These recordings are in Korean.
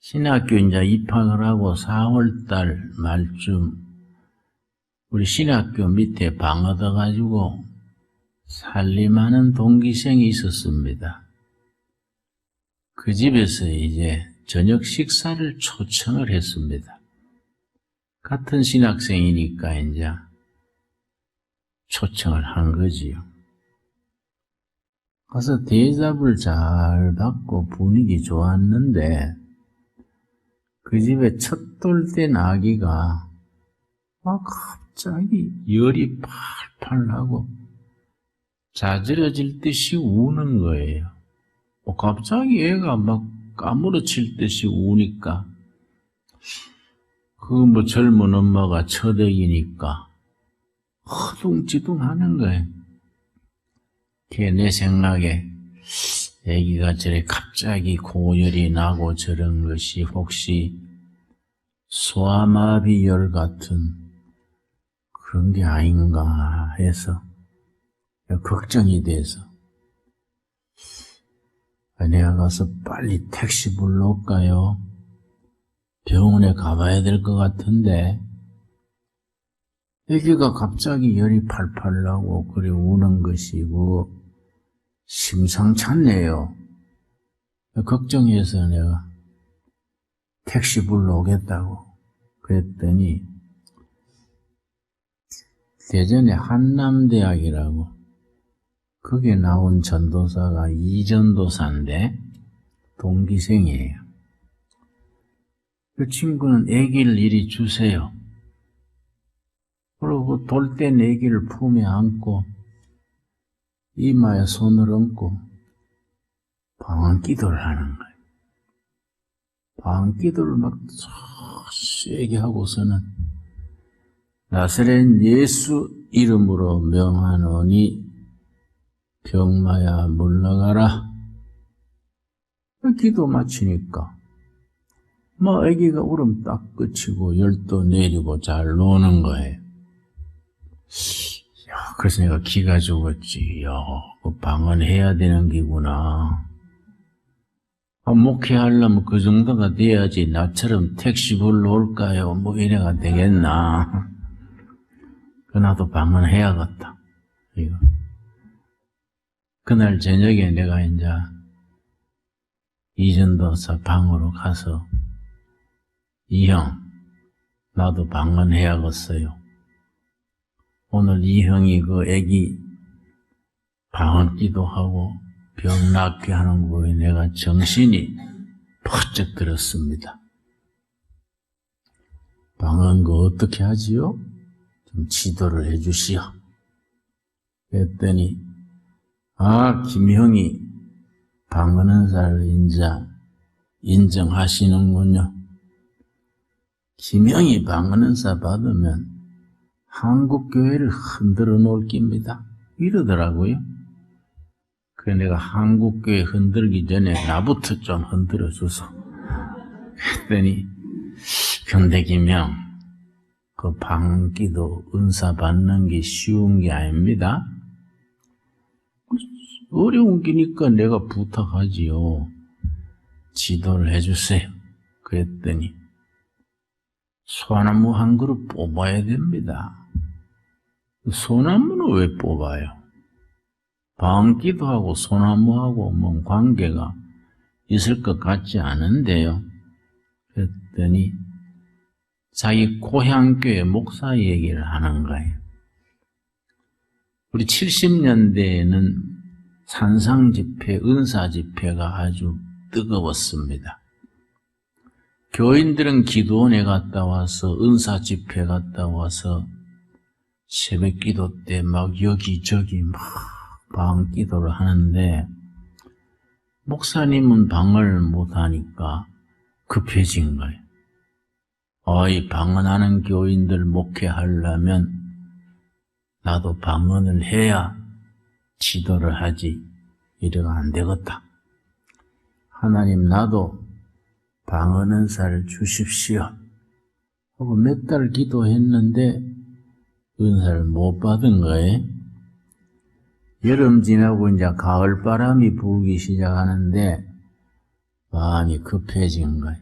신학교 이제 입학을 하고 4월달 말쯤 우리 신학교 밑에 방 얻어가지고 살림하는 동기생이 있었습니다. 그 집에서 이제 저녁 식사를 초청을 했습니다. 같은 신학생이니까 이제 초청을 한 거지요. 가서 대접을 잘 받고 분위기 좋았는데 그 집에 첫돌된 아기가 막 갑자기 열이 팔팔 나고 자지러질 듯이 우는 거예요. 어, 갑자기 애가 막 까무러칠 듯이 우니까 그 뭐 젊은 엄마가 처덕이니까 허둥지둥 하는 거예요. 그게 내 생각에 애기가 저래 갑자기 고열이 나고 저런 것이 혹시 소아마비열 같은 그런 게 아닌가 해서 걱정이 돼서 내가 가서 빨리 택시 불러올까요? 병원에 가봐야 될 것 같은데 애기가 갑자기 열이 팔팔 나고 그래 우는 것이고 심상찮네요. 걱정해서 내가 택시 불러오겠다고 그랬더니 대전에 한남대학이라고 거기에 나온 전도사가 이전도사인데 동기생이에요. 그 친구는 애기를 이리 주세요. 그리고 돌땐 애기를 품에 안고 이마에 손을 얹고 방언 기도를 하는 거예요. 방언 기도를 막 세게 하고서는 나사렛 예수 이름으로 명하노니 병마야 물러가라. 기도 마치니까 뭐 아기가 울음 딱 그치고 열도 내리고 잘 노는 거예요. 야, 그래서 내가 기가 죽었지. 야, 그 방언해야 되는 기구나. 아, 목회하려면 그 정도가 돼야지 나처럼 택시 불러올까요? 뭐 이래가 되겠나. 그 나도 방언해야겠다. 이거. 그날 저녁에 내가 이제 이전도사 방으로 가서 이 형, 나도 방언해야겠어요. 오늘 이 형이 그 애기 방언 기도 하고 병 낫게 하는 거에 내가 정신이 퍼쩍 들었습니다. 방언 그 어떻게 하지요? 좀 지도를 해 주시오. 그랬더니 아 김형이 방언은 살 인자 인정하시는군요. 김형이 방언은사 받으면 한국 교회를 흔들어 놓을 깁니다. 이러더라고요. 그래 내가 한국 교회 흔들기 전에 나부터 좀 흔들어 줘서 했더니 김형 그 방기도 은사 받는 게 쉬운 게 아닙니다. 어려운 기니까 내가 부탁하지요. 지도를 해주세요. 그랬더니 소나무 한 그릇 뽑아야 됩니다. 소나무는 왜 뽑아요? 방기도 하고 소나무하고 뭔 관계가 있을 것 같지 않은데요. 그랬더니 자기 고향교회 목사 얘기를 하는 거예요. 우리 70년대에는 산상 집회, 은사 집회가 아주 뜨거웠습니다. 교인들은 기도원에 갔다 와서 은사 집회 갔다 와서 새벽 기도 때 막 여기저기 막 방 기도를 하는데 목사님은 방을 못 하니까 급해진 거예요. 어이 방언하는 교인들 목회하려면 나도 방언을 해야 지도를 하지 이래가 안 되겠다. 하나님 나도 방언 은사를 주십시오. 하고 몇 달 기도했는데 은사를 못 받은 거예요. 여름 지나고 이제 가을 바람이 불기 시작하는데 많이 급해진 거예요.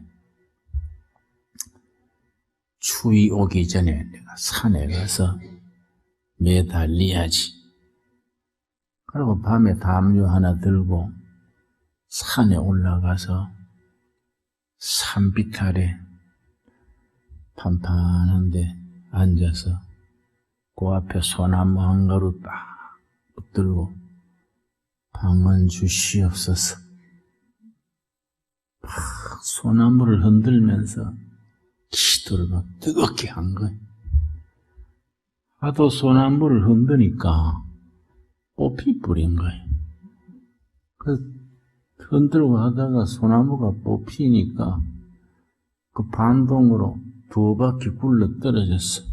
추위 오기 전에 내가 산에 가서 매달려야지. 그리고 밤에 담요 하나 들고 산에 올라가서 산빛 아래 판판한데 앉아서 그 앞에 소나무 한 그루 딱 붙들고 방은 주시옵소서. 막 소나무를 흔들면서 기도를 막 뜨겁게 한 거예요. 하도 소나무를 흔드니까 뽑히 뿌린 거예요. 그 흔들고 하다가 소나무가 뽑히니까 그 반동으로 두 바퀴 굴러 떨어졌어.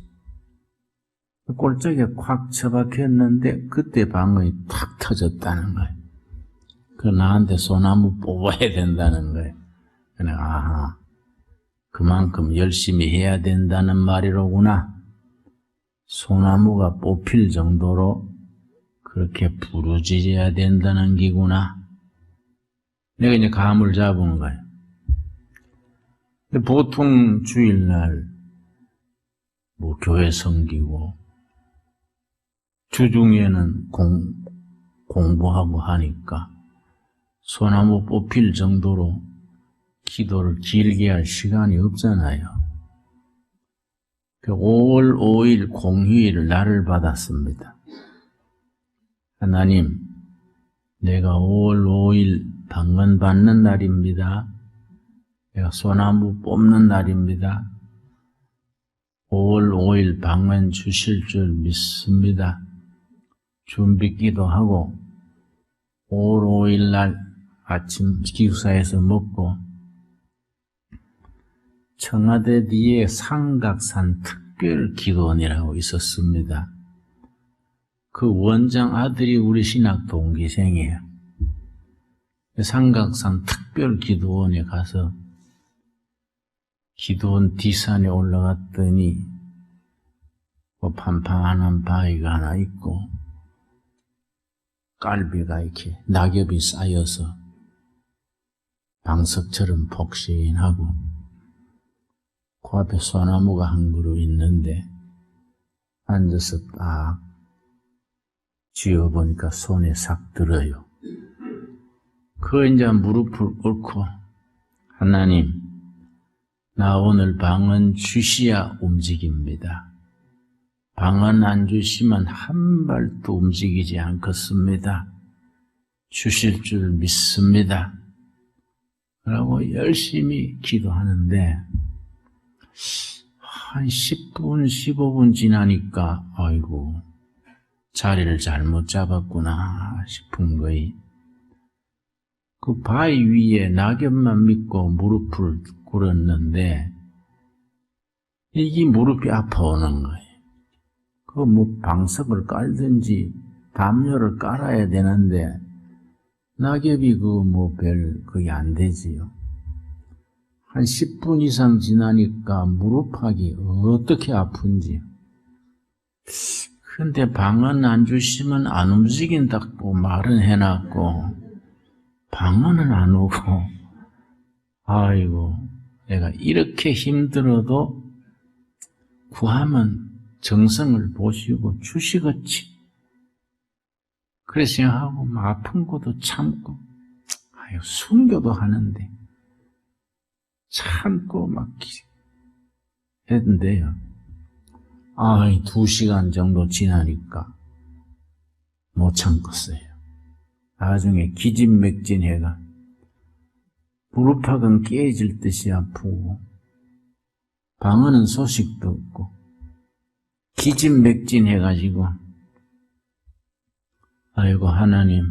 꼴짝에 콱 처박혔는데 그때 방언이 탁 터졌다는 거예요. 그 나한테 소나무 뽑아야 된다는 거예요. 그래, 아하, 그만큼 열심히 해야 된다는 말이로구나. 소나무가 뽑힐 정도로 그렇게 부르짖어야 된다는 기구나. 내가 이제 감을 잡은 거예요. 근데 보통 주일날 뭐 교회 섬기고 주중에는 공, 공부하고 하니까 소나무 뽑힐 정도로 기도를 길게 할 시간이 없잖아요. 5월 5일 공휴일 날을 받았습니다. 하나님, 내가 5월 5일 방언 받는 날입니다. 내가 소나무 뽑는 날입니다. 5월 5일 방언 주실 줄 믿습니다. 준비 기도하고 5월 5일 날 아침 기숙사에서 먹고 청와대 뒤에 상각산 특별 기도원이라고 있었습니다. 그 원장 아들이 우리 신학 동기생이에요. 상각산 특별 기도원에 가서 기도원 뒷산에 올라갔더니 뭐 판판한 바위가 하나 있고 깔비가 이렇게 낙엽이 쌓여서 방석처럼 폭신하고 그 앞에 소나무가 한 그루 있는데 앉아서 딱 쥐어보니까 손에 싹 들어요. 그 이제 무릎을 꿇고 하나님 나 오늘 방은 주시야 움직입니다. 방은 안 주시면 한 발도 움직이지 않겠습니다. 주실 줄 믿습니다. 라고 열심히 기도하는데 한 10분, 15분 지나니까 아이고 자리를 잘못 잡았구나 싶은 거이. 그 바위 위에 낙엽만 믿고 무릎을 꿇었는데 이게 무릎이 아파오는 거예요. 그 뭐 방석을 깔든지 담요를 깔아야 되는데 낙엽이 그 뭐 별 그게 안 되지요. 한 10분 이상 지나니까 무릎하기 어떻게 아픈지. 근데 방은 안 주시면 안 움직인다고 말은 해놨고, 방언은 안 오고, 아이고, 내가 이렇게 힘들어도 구하면 정성을 보시고 주시겠지. 그래 생각하고 막 아픈 것도 참고, 아유, 순교도 하는데, 참고 막 했는데요. 아, 두 시간 정도 지나니까 못 참겠어요. 나중에 기진맥진해가 무릎팍은 깨질 듯이 아프고 방언은 소식도 없고 기진맥진해가지고 아이고 하나님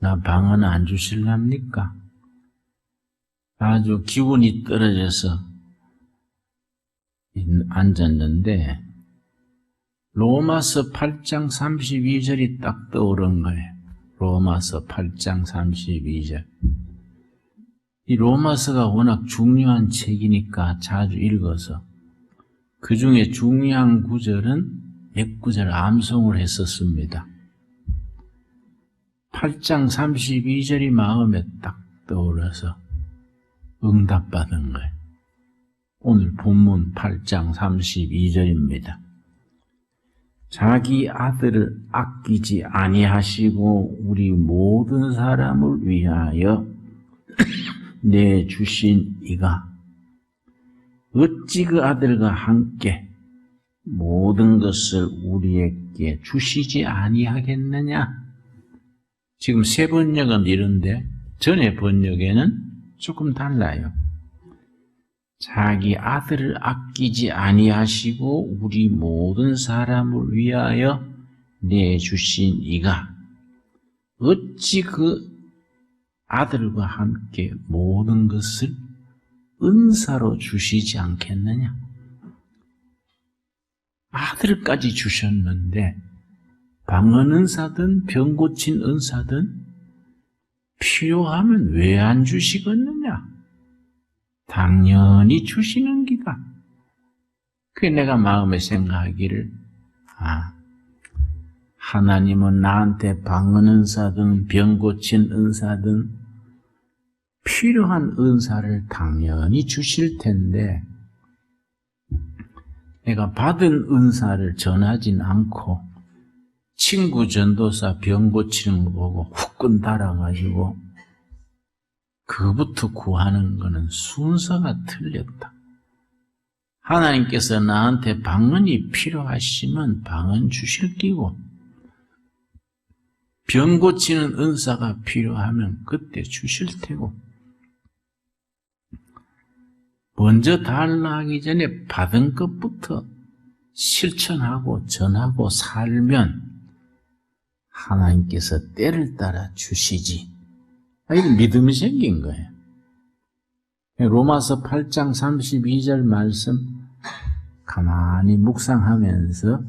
나 방언 안 주실랍니까? 아주 기운이 떨어져서 앉았는데 로마서 8장 32절이 딱 떠오른 거예요. 로마서 8장 32절. 이 로마서가 워낙 중요한 책이니까 자주 읽어서 그 중에 중요한 구절은 몇 구절 암송을 했었습니다. 8장 32절이 마음에 딱 떠올라서 응답받은 거예요. 오늘 본문 8장 32절입니다. 자기 아들을 아끼지 아니하시고 우리 모든 사람을 위하여 내 주신 이가 어찌 그 아들과 함께 모든 것을 우리에게 주시지 아니하겠느냐? 지금 새 번역은 이런데 전의 번역에는 조금 달라요. 자기 아들을 아끼지 아니하시고 우리 모든 사람을 위하여 내주신 이가 어찌 그 아들과 함께 모든 것을 은사로 주시지 않겠느냐? 아들까지 주셨는데 방언 은사든 병 고친 은사든 필요하면 왜 안 주시겠느냐? 당연히 주시는 기다. 그게 내가 마음에 생각하기를, 아, 하나님은 나한테 방언 은사든 병 고친 은사든 필요한 은사를 당연히 주실 텐데, 내가 받은 은사를 전하진 않고, 친구 전도사 병 고치는 거 보고 후끈 달아가지고, 그부터 구하는 것은 순서가 틀렸다. 하나님께서 나한테 방언이 필요하시면 방언 주실 끼고, 병 고치는 은사가 필요하면 그때 주실 테고, 먼저 달라 하기 전에 받은 것부터 실천하고 전하고 살면 하나님께서 때를 따라 주시지. 아, 이런 믿음이 생긴 거예요. 로마서 8장 32절 말씀 가만히 묵상하면서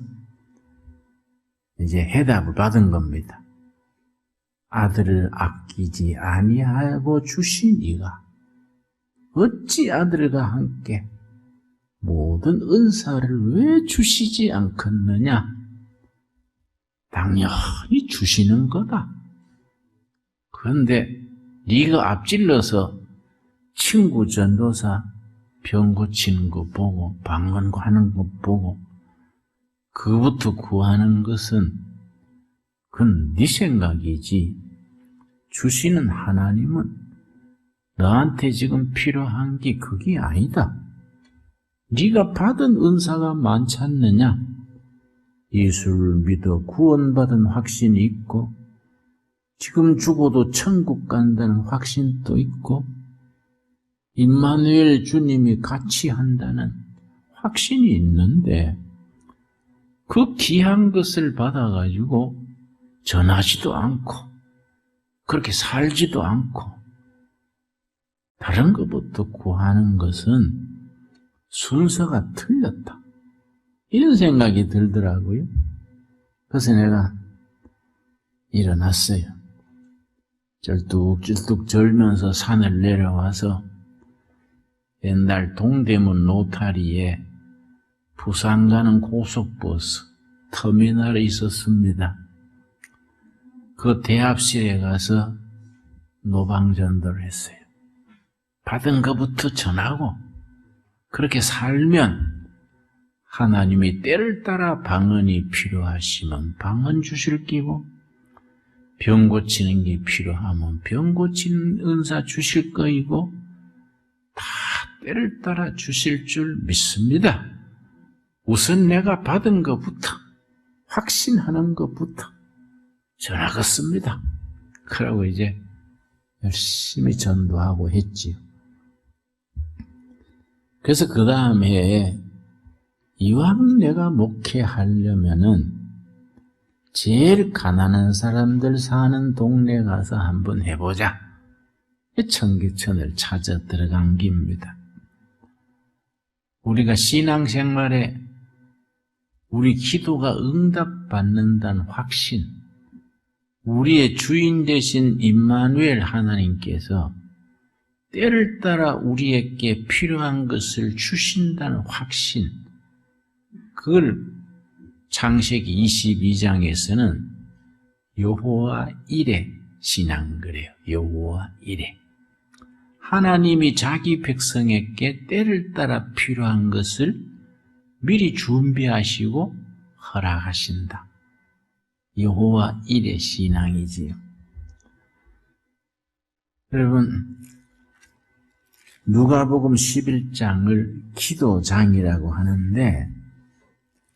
이제 해답을 받은 겁니다. 아들을 아끼지 아니하고 주신 이가 어찌 아들과 함께 모든 은사를 왜 주시지 않겠느냐? 당연히 주시는 거다. 그런데 네가 앞질러서 친구 전도사 병 고치는 거 보고 방언 하는 거 보고 그부터 구하는 것은 그건 네 생각이지 주시는 하나님은 너한테 지금 필요한 게 그게 아니다. 네가 받은 은사가 많지 않느냐? 예수를 믿어 구원받은 확신이 있고 지금 죽어도 천국 간다는 확신도 있고 임마누엘 주님이 같이 한다는 확신이 있는데 그 귀한 것을 받아가지고 전하지도 않고 그렇게 살지도 않고 다른 것부터 구하는 것은 순서가 틀렸다. 이런 생각이 들더라고요. 그래서 내가 일어났어요. 쩔뚝쩔뚝 절면서 산을 내려와서 옛날 동대문 노타리에 부산 가는 고속버스 터미널에 있었습니다. 그 대합실에 가서 노방전도를 했어요. 받은 것부터 전하고 그렇게 살면 하나님이 때를 따라 방언이 필요하시면 방언 주실 끼고 병 고치는 게 필요하면 병 고치는 은사 주실 거이고 다 때를 따라 주실 줄 믿습니다. 우선 내가 받은 것부터 확신하는 것부터 전하겠습니다. 그러고 이제 열심히 전도하고 했지요. 그래서 그 다음에 이왕 내가 목회하려면은 제일 가난한 사람들 사는 동네 가서 한번 해보자. 청계천을 찾아 들어간 겁니다. 우리가 신앙생활에 우리 기도가 응답받는다는 확신, 우리의 주인 되신 임마누엘 하나님께서 때를 따라 우리에게 필요한 것을 주신다는 확신, 그걸 창세기 22장에서는 여호와 이레 신앙 그래요. 여호와 이레. 하나님이 자기 백성에게 때를 따라 필요한 것을 미리 준비하시고 허락하신다. 여호와 일의 신앙이지요. 여러분, 누가복음 11장을 기도장이라고 하는데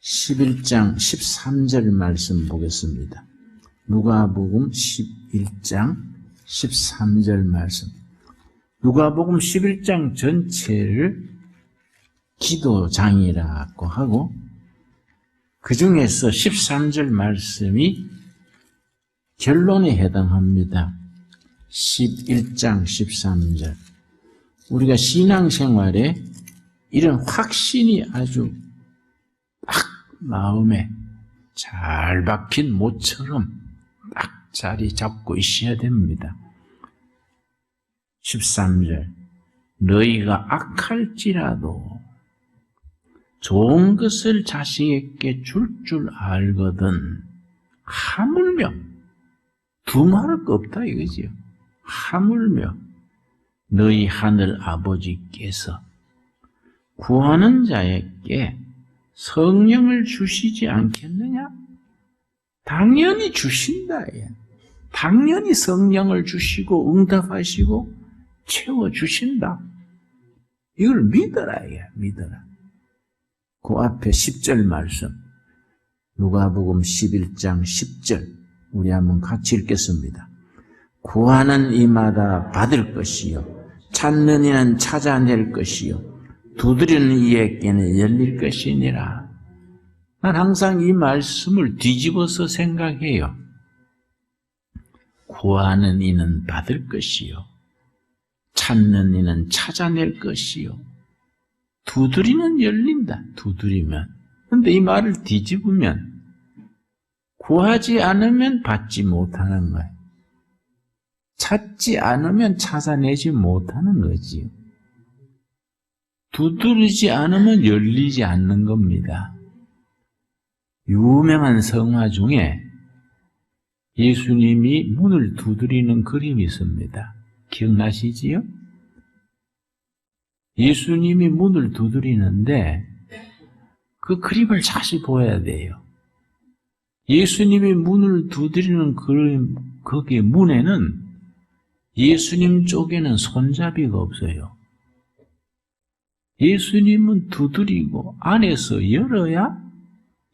11장 13절 말씀 보겠습니다. 누가복음 11장 13절 말씀. 누가복음 11장 전체를 기도장이라고 하고 그 중에서 13절 말씀이 결론에 해당합니다. 11장 13절. 우리가 신앙생활에 이런 확신이 아주 딱 마음에 잘 박힌 모처럼 딱 자리 잡고 있어야 됩니다. 13절. 너희가 악할지라도 좋은 것을 자식에게 줄줄 알거든 하물며 두말할 거 없다 이거지요. 하물며 너희 하늘 아버지께서 구하는 자에게 성령을 주시지 않겠느냐? 당연히 주신다. 당연히 성령을 주시고 응답하시고 채워주신다. 이걸 믿어라. 믿어라. 그 앞에 10절 말씀. 누가복음 11장 10절. 우리 한번 같이 읽겠습니다. 구하는 이마다 받을 것이요. 찾는 이는 찾아낼 것이요. 두드리는 이에게는 열릴 것이니라. 난 항상 이 말씀을 뒤집어서 생각해요. 구하는 이는 받을 것이요. 찾는 이는 찾아낼 것이요. 두드리는 열린다. 두드리면. 근데 이 말을 뒤집으면 구하지 않으면 받지 못하는 거예요. 찾지 않으면 찾아내지 못하는 거지요. 두드리지 않으면 열리지 않는 겁니다. 유명한 성화 중에 예수님이 문을 두드리는 그림이 있습니다. 기억나시지요? 예수님이 문을 두드리는데 그 그림을 다시 보아야 돼요. 예수님이 문을 두드리는 그림, 거기에 문에는 예수님 쪽에는 손잡이가 없어요. 예수님은 두드리고 안에서 열어야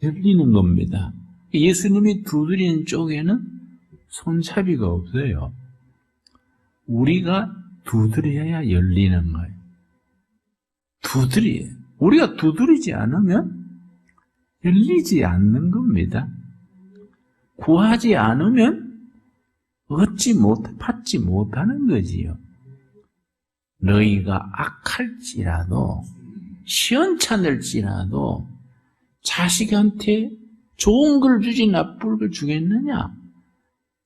열리는 겁니다. 예수님이 두드리는 쪽에는 손잡이가 없어요. 우리가 두드려야 열리는 거예요. 두드리. 우리가 두드리지 않으면 열리지 않는 겁니다. 구하지 않으면 얻지 못, 받지 못하는 거지요. 너희가 악할지라도, 시원찮을지라도, 자식한테 좋은 걸 주지 나쁜 걸 주겠느냐?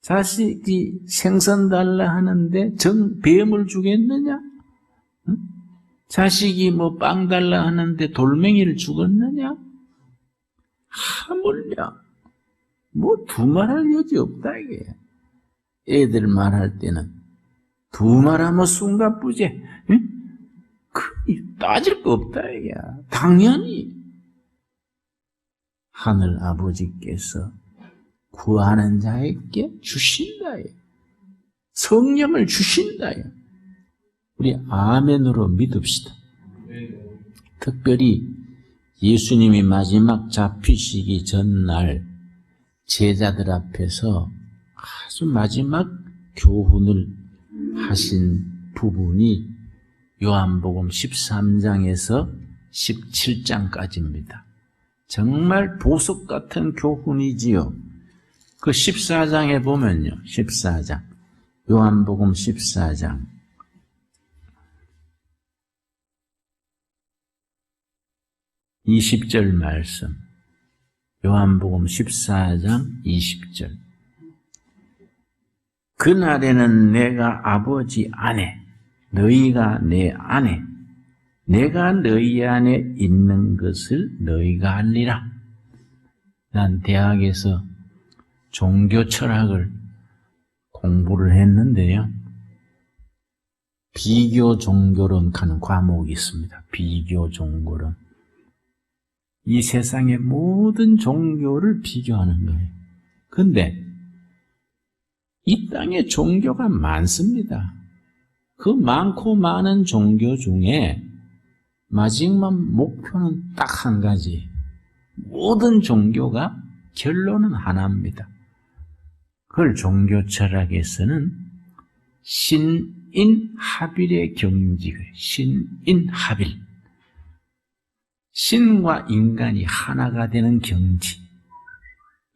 자식이 생선 달라 하는데 정, 뱀을 주겠느냐? 응? 자식이 뭐 빵 달라 하는데 돌멩이를 주겠느냐? 하물며, 뭐 두말할 여지 없다, 이게. 애들 말할 때는 두 말하면 순간부재. 응? 그 따질 거 없다 이게. 당연히 하늘 아버지께서 구하는 자에게 주신다. 성령을 주신다. 우리 아멘으로 믿읍시다. 특별히 예수님이 마지막 잡히시기 전날 제자들 앞에서 아주 마지막 교훈을 하신 부분이 요한복음 13장에서 17장까지입니다. 정말 보석 같은 교훈이지요. 그 14장에 보면요. 14장. 요한복음 14장. (20절) 말씀 요한복음 14장 20절 그날에는 내가 아버지 안에, 너희가 내 안에, 내가 너희 안에 있는 것을 너희가 알리라. 난 대학에서 종교 철학을 공부를 했는데요. 비교 종교론 하는 과목이 있습니다. 비교 종교론. 이 세상의 모든 종교를 비교하는 거예요. 근데 이 땅에 종교가 많습니다. 그 많고 많은 종교 중에 마지막 목표는 딱 한 가지. 모든 종교가 결론은 하나입니다. 그걸 종교 철학에서는 신인합일의 경지가 신인합일. 신과 인간이 하나가 되는 경지.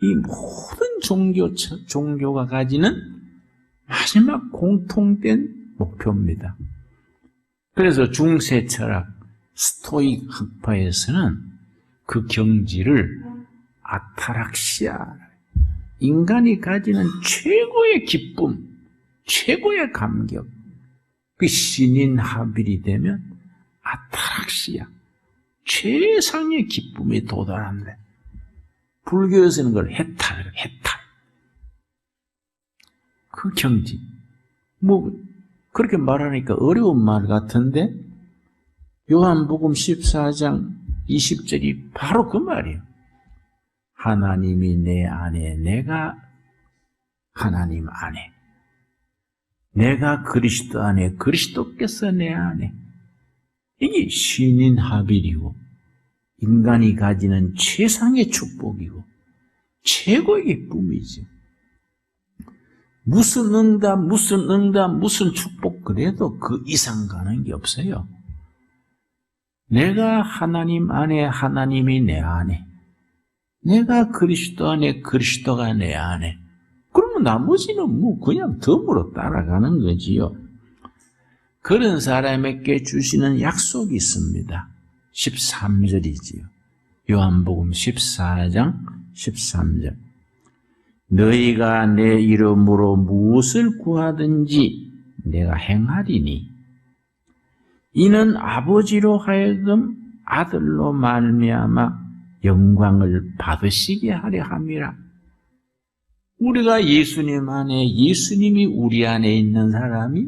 이 모든 종교, 종교가 가지는 마지막 공통된 목표입니다. 그래서 중세 철학, 스토익 학파에서는 그 경지를 아타락시아, 인간이 가지는 최고의 기쁨, 최고의 감격, 그 신인 합일이 되면 아타락시아, 최상의 기쁨에 도달한다. 불교에서는 그걸 해탈, 해탈. 그 경지. 뭐, 그렇게 말하니까 어려운 말 같은데, 요한복음 14장 20절이 바로 그 말이에요. 하나님이 내 안에, 내가 하나님 안에. 내가 그리스도 안에, 그리스도께서 내 안에. 이게 신인 합일이고, 인간이 가지는 최상의 축복이고, 최고의 기쁨이죠. 무슨 응답, 무슨 응답, 무슨 축복, 그래도 그 이상 가는 게 없어요. 내가 하나님 안에, 하나님이 내 안에, 내가 그리스도 안에, 그리스도가 내 안에, 그러면 나머지는 뭐 그냥 덤으로 따라가는 거지요. 그런 사람에게 주시는 약속이 있습니다. 13절이지요. 요한복음 14장 13절. 너희가 내 이름으로 무엇을 구하든지 내가 행하리니 이는 아버지로 하여금 아들로 말미암아 영광을 받으시게 하려 함이라. 우리가 예수님 안에 예수님이 우리 안에 있는 사람이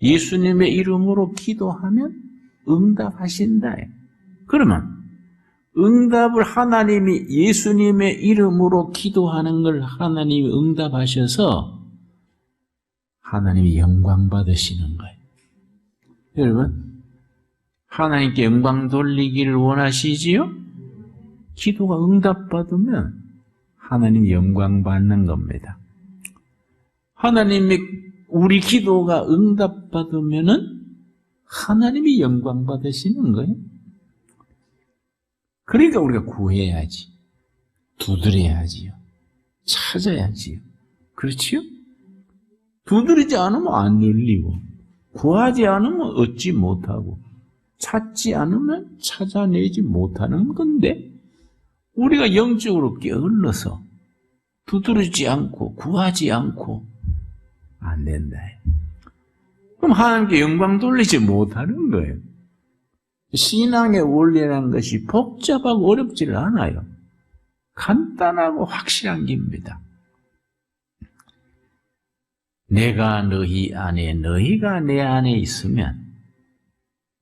예수님의 이름으로 기도하면 응답하신다. 그러면 응답을 하나님이 예수님의 이름으로 기도하는 걸 하나님이 응답하셔서 하나님이 영광 받으시는 거예요. 여러분, 하나님께 영광 돌리기를 원하시지요? 기도가 응답받으면 하나님 영광 받는 겁니다. 하나님의 우리 기도가 응답받으면은 하나님이 영광 받으시는 거예요. 그러니까 우리가 구해야지. 두드려야지요. 찾아야지요. 그렇지요? 두드리지 않으면 안 열리고, 구하지 않으면 얻지 못하고, 찾지 않으면 찾아내지 못하는 건데, 우리가 영적으로 게을러서 두드리지 않고, 구하지 않고, 안 된다. 그럼 하나님께 영광 돌리지 못하는 거예요. 신앙의 원리라는 것이 복잡하고 어렵지를 않아요. 간단하고 확실한 겁니다. 내가 너희 안에, 너희가 내 안에 있으면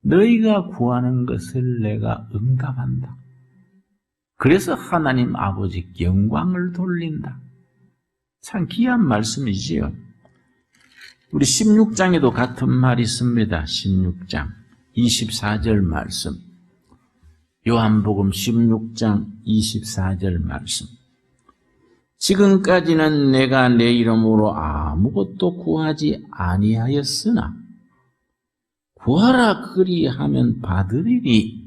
너희가 구하는 것을 내가 응답한다. 그래서 하나님 아버지 영광을 돌린다. 참 귀한 말씀이지요. 우리 16장에도 같은 말이 있습니다. 16장 24절 말씀. 요한복음 16장 24절 말씀. 지금까지는 내가 내 이름으로 아무것도 구하지 아니하였으나 구하라 그리하면 받으리니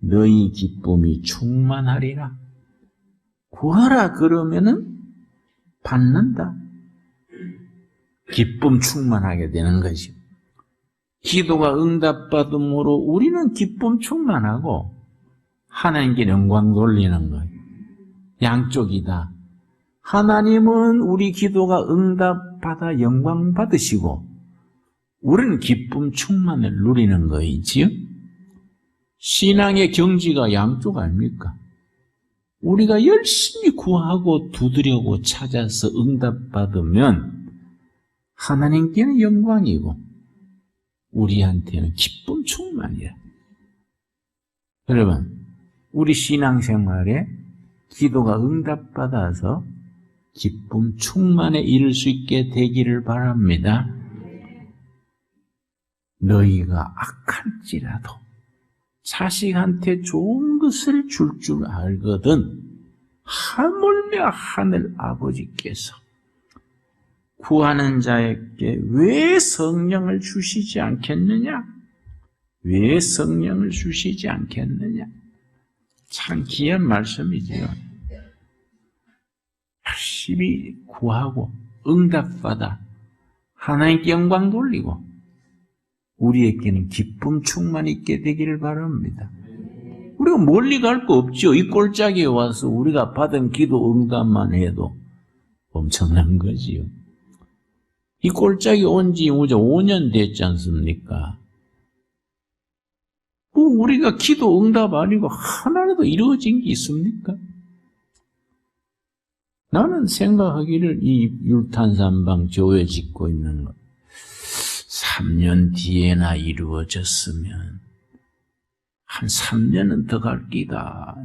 너희 기쁨이 충만하리라. 구하라 그러면은 받는다. 기쁨 충만하게 되는 것이요. 기도가 응답받음으로 우리는 기쁨 충만하고 하나님께 영광 돌리는 거예요. 양쪽이다. 하나님은 우리 기도가 응답받아 영광 받으시고 우리는 기쁨 충만을 누리는 거이지요. 신앙의 경지가 양쪽 아닙니까? 우리가 열심히 구하고 두드려고 찾아서 응답받으면 하나님께는 영광이고 우리한테는 기쁨 충만이야. 여러분, 우리 신앙생활에 기도가 응답받아서 기쁨 충만에 이를 수 있게 되기를 바랍니다. 너희가 악할지라도 자식한테 좋은 것을 줄줄 알거든 하물며 하늘 아버지께서 구하는 자에게 왜 성령을 주시지 않겠느냐? 왜 성령을 주시지 않겠느냐? 참 귀한 말씀이지요. 열심히 구하고 응답받아 하나님께 영광 돌리고 우리에게는 기쁨 충만 있게 되기를 바랍니다. 우리가 멀리 갈 거 없죠. 이 꼴짝에 와서 우리가 받은 기도 응답만 해도 엄청난 거지요. 이 꼴짝이 온 지 이제 5년 됐지 않습니까? 뭐 우리가 기도 응답 아니고 하나라도 이루어진 게 있습니까? 나는 생각하기를 이 율탄산방 교회 짓고 있는 것 3년 뒤에나 이루어졌으면 한 3년은 더 갈 끼다.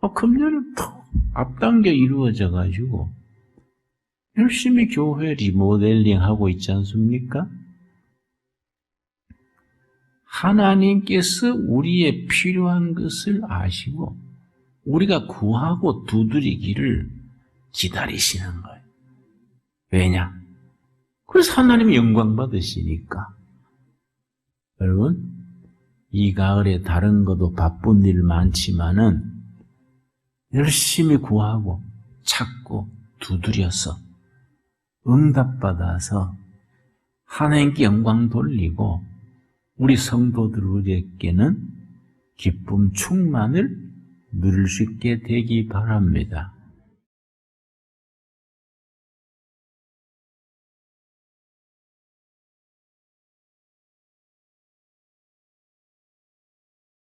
어, 금년은 더 앞당겨 이루어져 가지고 열심히 교회 리모델링 하고 있지 않습니까? 하나님께서 우리의 필요한 것을 아시고 우리가 구하고 두드리기를 기다리시는 거예요. 왜냐? 그래서 하나님이 영광 받으시니까. 여러분, 이 가을에 다른 것도 바쁜 일 많지만은 열심히 구하고 찾고 두드려서 응답받아서 하나님께 영광 돌리고 우리 성도들에게는 기쁨 충만을 누릴 수 있게 되기 바랍니다.